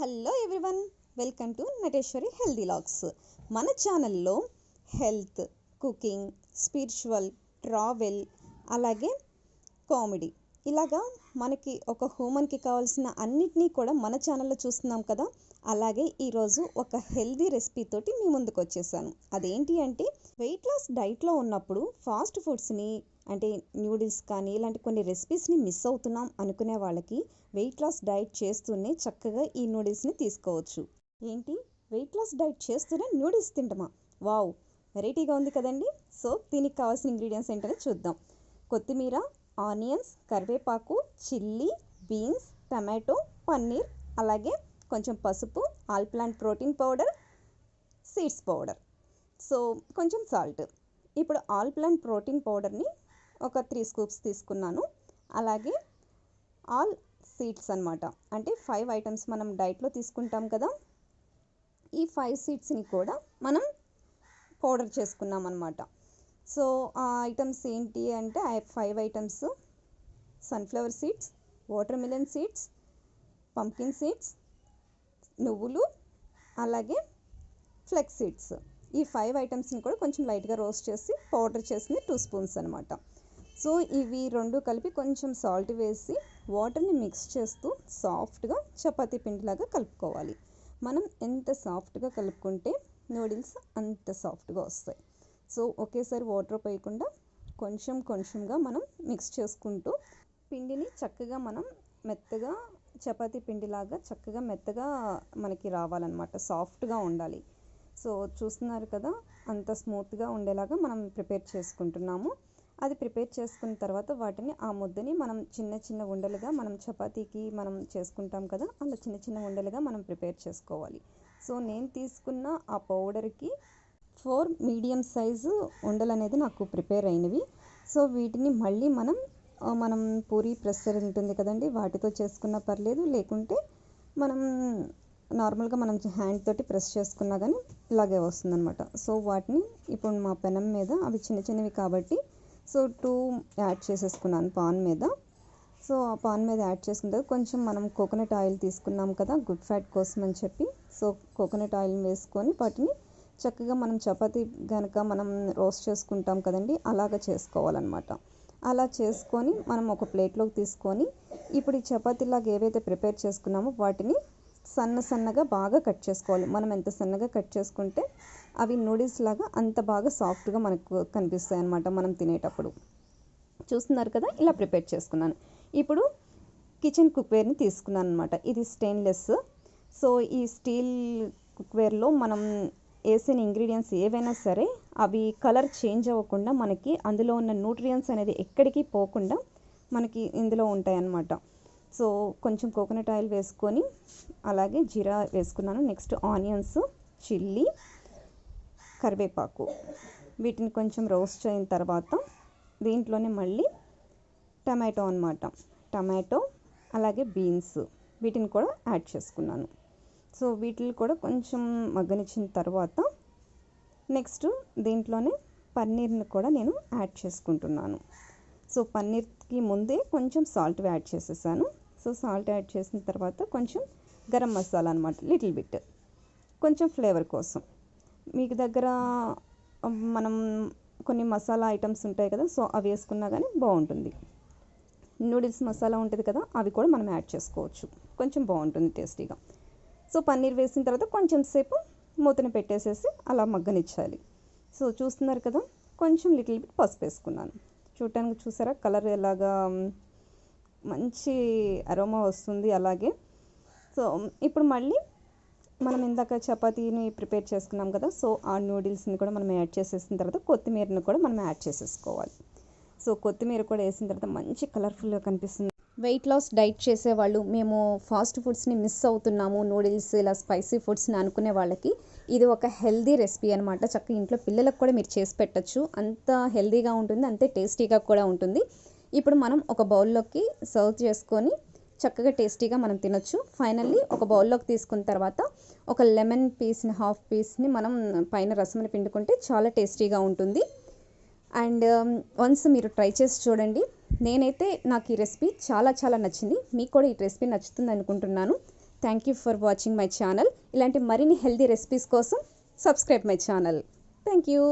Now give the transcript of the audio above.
Hello everyone welcome to Nateshwari healthy logs మన ఛానల్లో health cooking spiritual travel అలాగే comedy ఇలాగా మనకి ఒక హ్యూమన్కి కావాల్సిన అన్నిటినీ కూడా మన ఛానల్లో చూస్తున్నాం కదా? అలాగే ఈరోజు ఒక హెల్దీ రెసిపీ తోటి మీ ముందుకు వచ్చేసాను. అదేంటి అంటే వెయిట్ లాస్ డైట్లో ఉన్నప్పుడు ఫాస్ట్ ఫుడ్స్ని అంటే న్యూడిల్స్ కానీ ఇలాంటి కొన్ని రెసిపీస్ని మిస్ అవుతున్నాం అనుకునే వాళ్ళకి వెయిట్ లాస్ డైట్ చేస్తూనే చక్కగా ఈ నూడిల్స్ని తీసుకోవచ్చు. ఏంటి? వెయిట్ లాస్ డైట్ చేస్తూనే నూడిల్స్ తింటమా? వావ్! వెరైటీగా ఉంది కదండి. సో దీనికి కావాల్సిన ఇంగ్రీడియంట్స్ ఏంటనే చూద్దాం. కొత్తిమీర ఆనియన్స్ కరివేపాకు చిల్లీ బీన్స్ టమాటో పన్నీర్ అలాగే కొంచెం పసుపు all plant protein powder seeds powder. So కొంచెం సాల్ట్. ఇప్పుడు ఆల్ ప్లాంట్ ప్రోటీన్ పౌడర్ని ఒక త్రీ స్కూప్స్ తీసుకున్నాను. అలాగే ఆల్ సీడ్స్ అనమాట అంటే ఫైవ్ ఐటమ్స్ మనం డైట్లో తీసుకుంటాం కదా. ఈ ఫైవ్ సీడ్స్ని కూడా మనం పౌడర్ చేసుకున్నాం అనమాట సో ఆ ఐటమ్స్ ఏంటి అంటే five items sunflower seeds watermelon seeds pumpkin seeds నువ్వులు అలాగే ఫ్లెక్స్ సీడ్స్. ఈ ఫైవ్ ఐటమ్స్ని కూడా కొంచెం లైట్గా రోస్ట్ చేసి పౌడర్ చేసింది టూ స్పూన్స్ అనమాట సో ఇవి రెండు కలిపి కొంచెం సాల్ట్ వేసి వాటర్ని మిక్స్ చేస్తూ సాఫ్ట్గా చపాతీ పిండిలాగా కలుపుకోవాలి. మనం ఎంత సాఫ్ట్గా కలుపుకుంటే నూడిల్స్ అంత సాఫ్ట్గా వస్తాయి. సో ఒకేసారి వాటర్ పోయకుండా కొంచెం కొంచెంగా మనం మిక్స్ చేసుకుంటూ పిండిని చక్కగా మనం మెత్తగా చపాతీ పిండిలాగా చక్కగా మెత్తగా మనకి రావాలన్నమాట. సాఫ్ట్గా ఉండాలి. సో చూస్తున్నారు కదా అంత స్మూత్గా ఉండేలాగా మనం ప్రిపేర్ చేసుకుంటున్నాము. అది ప్రిపేర్ చేసుకున్న తర్వాత వాటిని ఆ ముద్దని మనం చిన్న చిన్న ఉండలుగా మనం చపాతీకి మనం చేసుకుంటాం కదా అలా చిన్న చిన్న ఉండలుగా మనం ప్రిపేర్ చేసుకోవాలి. సో నేను తీసుకున్న ఆ పౌడర్కి ఫోర్ మీడియం సైజు ఉండలు అనేది నాకు ప్రిపేర్ అయినవి. సో వీటిని మళ్ళీ మనం మనం పూరి ప్రెస్సర్ ఉంటుంది కదండి వాటితో చేసుకున్నా పర్లేదు లేకుంటే మనం నార్మల్గా మనం హ్యాండ్ తోటి ప్రెస్ చేసుకున్నా కానీ ఇలాగే వస్తుందన్నమాట. సో వాటిని ఇప్పుడు మా పెనం మీద అవి చిన్న చిన్నవి కాబట్టి సో టూ యాడ్ చేసేసుకున్నాను పాన్ మీద. సో ఆ పాన్ మీద యాడ్ చేసుకుంటే కొంచెం మనం కోకోనట్ ఆయిల్ తీసుకున్నాం కదా గుడ్ ఫ్యాట్ కోసం అని చెప్పి. సో కోకోనట్ ఆయిల్ వేసుకొని వాటిని చక్కగా మనం చపాతీ కనుక మనం రోస్ట్ చేసుకుంటాం కదండి అలాగ చేసుకోవాలన్నమాట. అలా చేసుకొని మనం ఒక ప్లేట్లోకి తీసుకొని ఇప్పుడు ఈ చపాతీలాగా ఏవైతే ప్రిపేర్ చేసుకున్నామో వాటిని సన్న సన్నగా బాగా కట్ చేసుకోవాలి. మనం ఎంత సన్నగా కట్ చేసుకుంటే అవి నూడిల్స్ లాగా అంత బాగా సాఫ్ట్గా మనకు కనిపిస్తాయి అన్నమాట మనం తినేటప్పుడు. చూస్తున్నారు కదా ఇలా ప్రిపేర్ చేసుకున్నాను. ఇప్పుడు కిచెన్ కుక్వేర్ని తీసుకున్నాను అనమాట ఇది స్టెయిన్లెస్. సో ఈ స్టీల్ కుక్వేర్లో మనం వేసిన ఇంగ్రీడియంట్స్ ఏవైనా సరే అవి కలర్ చేంజ్ అవ్వకుండా మనకి అందులో ఉన్న న్యూట్రియన్స్ అనేది ఎక్కడికి పోకుండా మనకి ఇందులో ఉంటాయన్నమాట. సో కొంచెం కోకోనట్ ఆయిల్ వేసుకొని అలాగే జీరా వేసుకున్నాను. నెక్స్ట్ ఆనియన్స్ చిల్లీ కరివేపాకు. వీటిని కొంచెం రోస్ట్ అయిన తర్వాత దీంట్లోనే మళ్ళీ టమాటో అనమాట టమాటో అలాగే బీన్స్ వీటిని కూడా యాడ్ చేసుకున్నాను. సో వీటిని కూడా కొంచెం మగ్గనిచ్చిన తర్వాత నెక్స్ట్ దీంట్లోనే పన్నీర్ని కూడా నేను యాడ్ చేసుకుంటున్నాను. సో పన్నీర్కి ముందే కొంచెం సాల్ట్ యాడ్ చేసేసాను. సో సాల్ట్ యాడ్ చేసిన తర్వాత కొంచెం గరం మసాలా అనమాట లిటిల్ బిట్ కొంచెం ఫ్లేవర్ కోసం. మీకు దగ్గర మనం కొన్ని మసాలా ఐటమ్స్ ఉంటాయి కదా సో అవి వేసుకున్నా కానీ బాగుంటుంది. నూడిల్స్ మసాలా ఉంటుంది కదా అవి కూడా మనం యాడ్ చేసుకోవచ్చు. కొంచెం బాగుంటుంది టేస్టీగా. సో పన్నీర్ వేసిన తర్వాత కొంచెం సేపు మూతని పెట్టేసేసి అలా మగ్గనిచ్చాలి. సో చూస్తున్నారు కదా కొంచెం లిటిల్ బిట్ పసుపు వేసుకున్నాను. చూడటానికి చూసారా కలర్ ఎలాగా మంచి అరోమా వస్తుంది అలాగే. సో ఇప్పుడు మళ్ళీ మనం ఇందాక చపాతీని ప్రిపేర్ చేసుకున్నాం కదా సో ఆ నూడిల్స్ని కూడా మనం యాడ్ చేసేసిన తర్వాత కొత్తిమీరని కూడా మనం యాడ్ చేసేసుకోవాలి. సో కొత్తిమీర కూడా వేసిన తర్వాత మంచి కలర్ఫుల్గా కనిపిస్తుంది. వెయిట్ లాస్ డైట్ చేసేవాళ్ళు మేము ఫాస్ట్ ఫుడ్స్ని మిస్ అవుతున్నాము నూడిల్స్ ఇలా స్పైసీ ఫుడ్స్ని అనుకునే వాళ్ళకి ఇది ఒక హెల్దీ రెసిపీ అనమాట చక్కగా ఇంట్లో పిల్లలకు కూడా మీరు చేసి పెట్టచ్చు. అంత హెల్దీగా ఉంటుంది అంతే టేస్టీగా కూడా ఉంటుంది. ఇప్పుడు మనం ఒక బౌల్లోకి సర్వ్ చేసుకొని చక్కగా టేస్టీగా మనం తినొచ్చు. ఫైనల్లీ ఒక బౌల్లోకి తీసుకున్న తర్వాత ఒక లెమన్ పీస్ని హాఫ్ పీస్ని మనం పైన రసంని పిండుకుంటే చాలా టేస్టీగా ఉంటుంది. అండ్ వన్స్ um, మీరు ట్రై చేసి చూడండి. నేనైతే నాకు ఈ రెసిపీ చాలా చాలా నచ్చింది. మీకు కూడా ఈ రెసిపీ నచ్చుతుంది అనుకుంటున్నాను. Thank you for watching my channel ఇలాంటి మరిన్ని హెల్దీ రెసిపీస్ కోసం subscribe my channel thank you